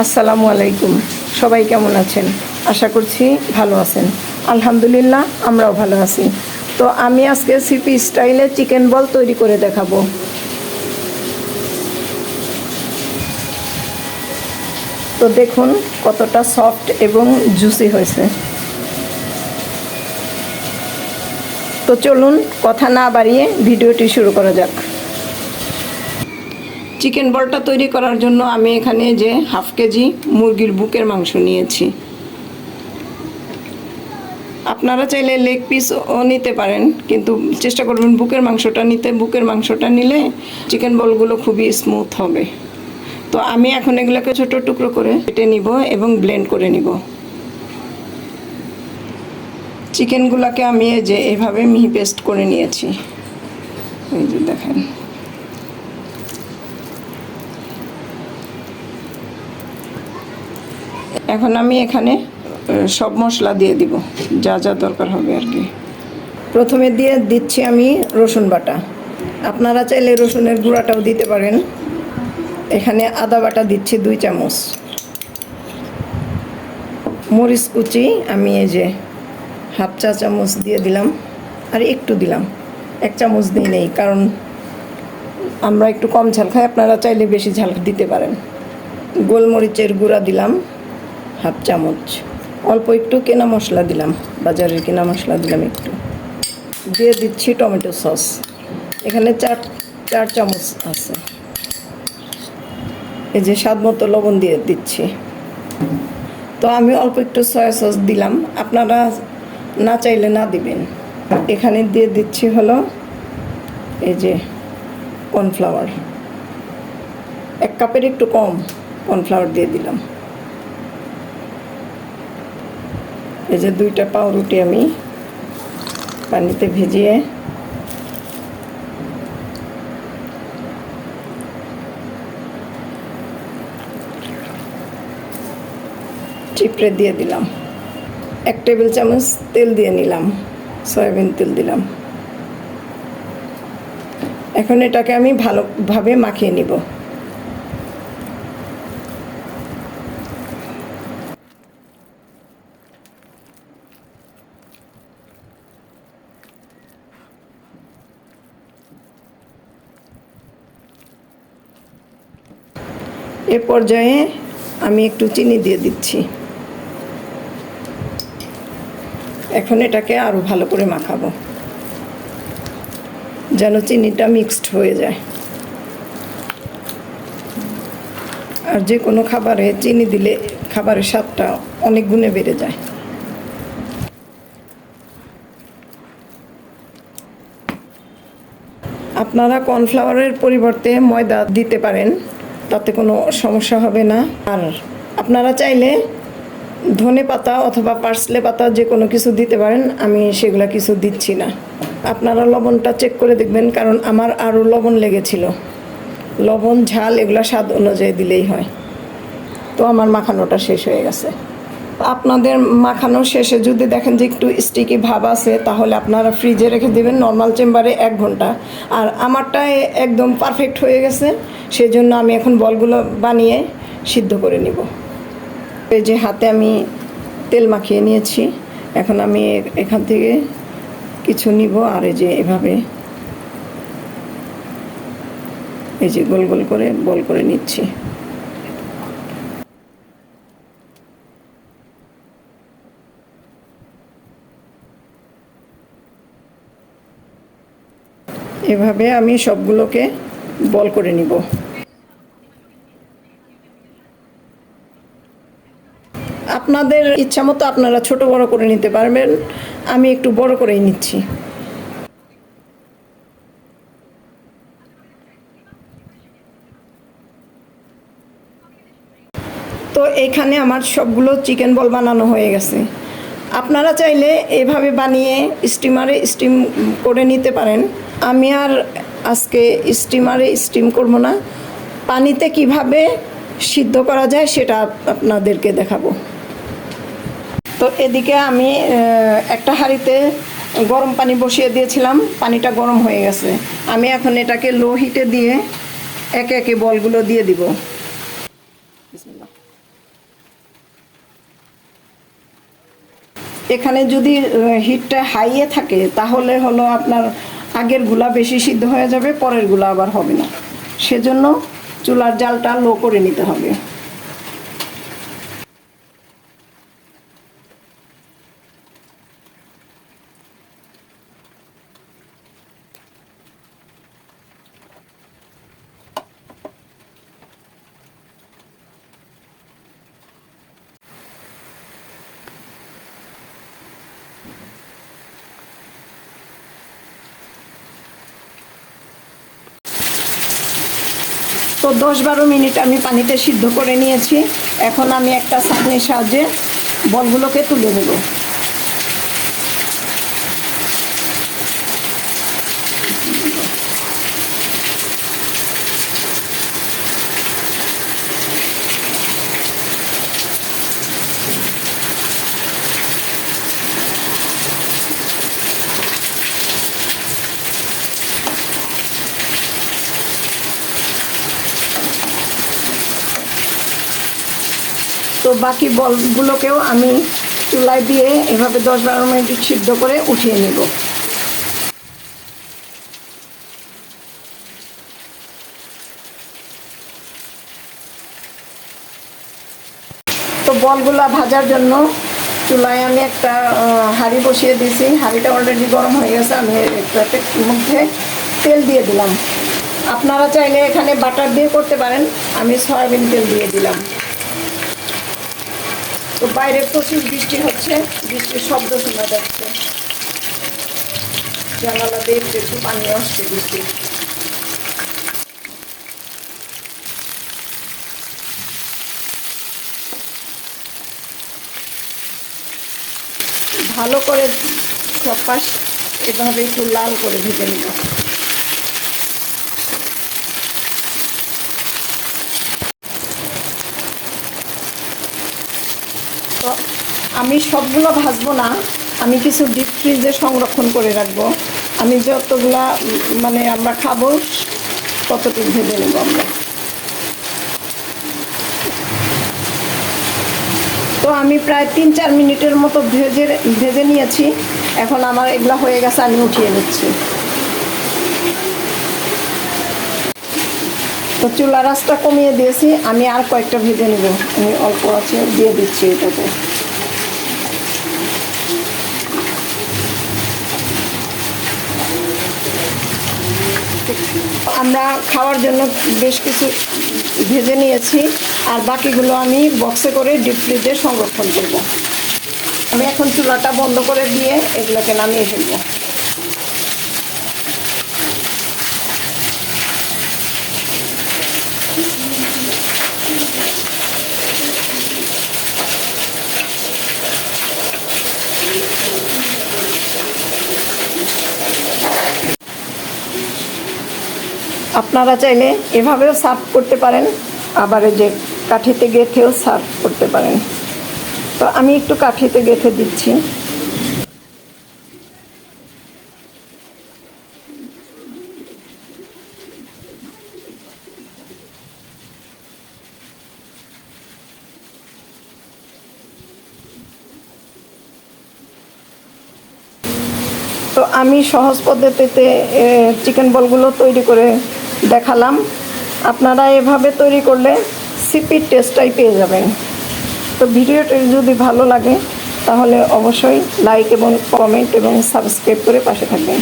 আসসালামু আলাইকুম। সবাই কেমন আছেন? আশা করছি ভালো আছেন। আলহামদুলিল্লাহ, আমরাও ভালো আছি। তো আমি আজকে সিপি স্টাইলে চিকেন বল তৈরি করে দেখাবো। তো দেখুন কতটা সফট এবং জুসি হয়েছে। তো চলুন কথা না বাড়িয়ে ভিডিওটি শুরু করা যাক। চিকেন বলটা তৈরি করার জন্য আমি এখানে যে হাফ কেজি মুরগির বুকের মাংস নিয়েছি। আপনারা চাইলে লেগ পিসও নিতে পারেন, কিন্তু চেষ্টা করবেন বুকের মাংসটা নিতে। বুকের মাংসটা নিলে চিকেন বলগুলো খুবই স্মুথ হবে। তো আমি এখন এগুলোকে ছোট টুকরো করে কেটে নিব এবং ব্লেন্ড করে নিব। চিকেনগুলোকে আমি যে এভাবে মিহি পেস্ট করে নিয়েছি। এই যে দেখেন। এখন আমি এখানে সব মশলা দিয়ে দিব, যা যা দরকার হবে আর কি। প্রথমে দিয়ে দিচ্ছি আমি রসুন বাটা। আপনারা চাইলে রসুনের গুঁড়াটাও দিতে পারেন। এখানে আদা বাটা দিচ্ছি দুই চামচ। মরিচ কুচি, আমি এই যে হাফ চা চামচ দিয়ে দিলাম, আর একটু দিলাম। এক চামচ দিই নেই, কারণ আমরা একটু কম ঝাল খাই, আপনারা চাইলে বেশি ঝাল দিতে পারেন। গোলমরিচের গুঁড়া দিলাম। হাফ চামচ। অল্প একটু কেনা মশলা দিলাম, বাজারের কেনা মশলা দিলাম একটু। দিয়ে দিচ্ছি টমেটো সস। এখানে চার চার চামচ আছে। এই যে স্বাদ মতো লবণ দিয়ে দিচ্ছি। তো আমি অল্প একটু সয়া সস দিলাম, আপনারা না চাইলে না দিবেন। এখানে দিয়ে দিচ্ছি হলো এই যে কর্নফ্লাওয়ার। এক কাপের একটু কম কর্নফ্লাওয়ার দিয়ে দিলাম। এই যে দুইটা পাউরুটি আমি পানিতে ভিজিয়ে চিপড়ে দিয়ে দিলাম। এক টেবিল চামচ তেল দিয়ে নিলাম, সয়াবিন তেল দিলাম। এখন এটাকে আমি ভালোভাবে মাখিয়ে নিব। এ পর্যায়ে আমি একটু চিনি দিয়ে দিচ্ছি। এখন এটাকে আরও ভালো করে মাখাবো। যেন চিনিটা মিক্সড হয়ে যায়। আর যে কোনো খাবারে চিনি দিলে খাবারের স্বাদটা অনেক গুণে বেড়ে যায়। আপনারা কর্নফ্লাওয়ারের পরিবর্তে ময়দা দিতে পারেন। তাতে কোনো সমস্যা হবে না। আর আপনারা চাইলে ধনে পাতা অথবা পার্সলে পাতা যে কোনো কিছু দিতে পারেন, আমি সেগুলো কিছু দিচ্ছি না। আপনারা লবণটা চেক করে দেখবেন, কারণ আমার আরও লবণ লেগেছিল। লবণ, ঝাল এগুলো স্বাদ অনুযায়ী দিলেই হয়। তো আমার মাখানোটা শেষ হয়ে গেছে। আপনাদের মাখানো শেষে যদি দেখেন যে একটু স্টিকি ভাব আছে, তাহলে আপনারা ফ্রিজে রেখে দেবেন নর্মাল চেম্বারে এক ঘণ্টা। আর আমারটা একদম পারফেক্ট হয়ে গেছে সেই জন্য আমি এখন বলগুলো বানিয়ে সিদ্ধ করে নিব। এই যে হাতে আমি তেল মাখিয়ে নিয়েছি, এখন আমি এখান থেকে কিছু নিব, আর এই যে এভাবে এই যে গোল গোল করে বল করে নিচ্ছি। এভাবে আমি সবগুলোকে বল করে নিব। আপনাদের ইচ্ছা মতো আপনারা ছোট বড় করে নিতে পারবেন, আমি একটু বড় করেই নিচ্ছি। তো এইখানে আমার সবগুলো চিকেন বল বানানো হয়ে গেছে। আপনারা চাইলে এভাবে বানিয়ে স্টিমারে স্টিম করে নিতে পারেন। আমি আর আজকে স্টিমারে স্টিম করব না। পানিতে কীভাবে সিদ্ধ করা যায় সেটা আপনাদেরকে দেখাবো। তো এদিকে আমি একটা হাঁড়িতে গরম পানি বসিয়ে দিয়েছিলাম। পানিটা গরম হয়ে গেছে। আমি এখন এটাকে লো হিটে দিয়ে একে একে বলগুলো দিয়ে দিব। বিসমিল্লাহ। এখানে যদি হিটটা হাইয়ে থাকে, তাহলে হলো আপনার আগেরগুলা বেশি সিদ্ধ হয়ে যাবে, পরেরগুলা আবার হবে না। সেজন্য চুলার জালটা লো করে নিতে হবে। তো দশ বারো মিনিট আমি পানিতে সিদ্ধ করে নিয়েছি। এখন আমি একটা ছাঁকনির সাহায্যে বলগুলোকে তুলে নেব। বাকি বলগুলোকেও আমি চুলায় দিয়ে এভাবে দশ বারো মিনিট সিদ্ধ করে উঠিয়ে নেব। তো বলগুলা ভাজার জন্য চুলায় আমি একটা হাঁড়ি বসিয়ে দিয়েছি। হাঁড়িটা অলরেডি গরম হয়ে গেছে, আমি এটাতে মধ্যে তেল দিয়ে দিলাম। আপনারা চাইলে এখানে বাটার দিয়ে করতে পারেন। আমি সয়াবিন তেল দিয়ে দিলাম। তো বাইরে প্রচুর বৃষ্টি হচ্ছে, বৃষ্টির শব্দ শোনা যাচ্ছে। জানালা দিয়ে একটু পানি আসছে বৃষ্টি। ভালো করে সব পাশ এভাবে একটু লাল করে ভেজে নিব তো আমি সবগুলো ভাজবো না, আমি কিছু ডিপ ফ্রিজে সংরক্ষণ করে রাখব। আমি যতগুলা মানে আমরা খাব, ততটুকু ভেজে নেব আমরা। তো আমি প্রায় তিন চার মিনিটের মতো ভেজে ভেজে নিয়েছি। এখন আমার এগুলা হয়ে গেছে, আমি উঠিয়ে নিচ্ছি। তো চুলা রাসটা কমিয়ে দিয়েছি, আমি আর কয়েকটা ভেজে নেব। আমি অল্প আছে, দিয়ে দিচ্ছি এটাতে। আমরা খাওয়ার জন্য বেশ কিছু ভেজে নিয়েছি, আর বাকিগুলো আমি বক্সে করে ডিপ ফ্রিজে সংরক্ষণ করব। আমি এখন চুলাটা বন্ধ করে দিয়ে এগুলোকে নামিয়ে ফেলব। আপনারা চাইলে এভাবেও সার্ভ করতে পারেন, আবার যে কাঠিতে গেঁথেও সার্ভ করতে পারেন। তো আমি একটু কাঠিতে গেঁথে দিচ্ছি। তো আমি সহজ পদ্ধতিতে চিকেন বলগুলো তৈরি করে দেখালাম। আপনারা এভাবে তৈরি করলে সিপির টেস্টটাই পেয়ে যাবেন। তো ভিডিওটি যদি ভালো লাগে, তাহলে অবশ্যই লাইক এবং কমেন্ট এবং সাবস্ক্রাইব করে পাশে থাকবেন।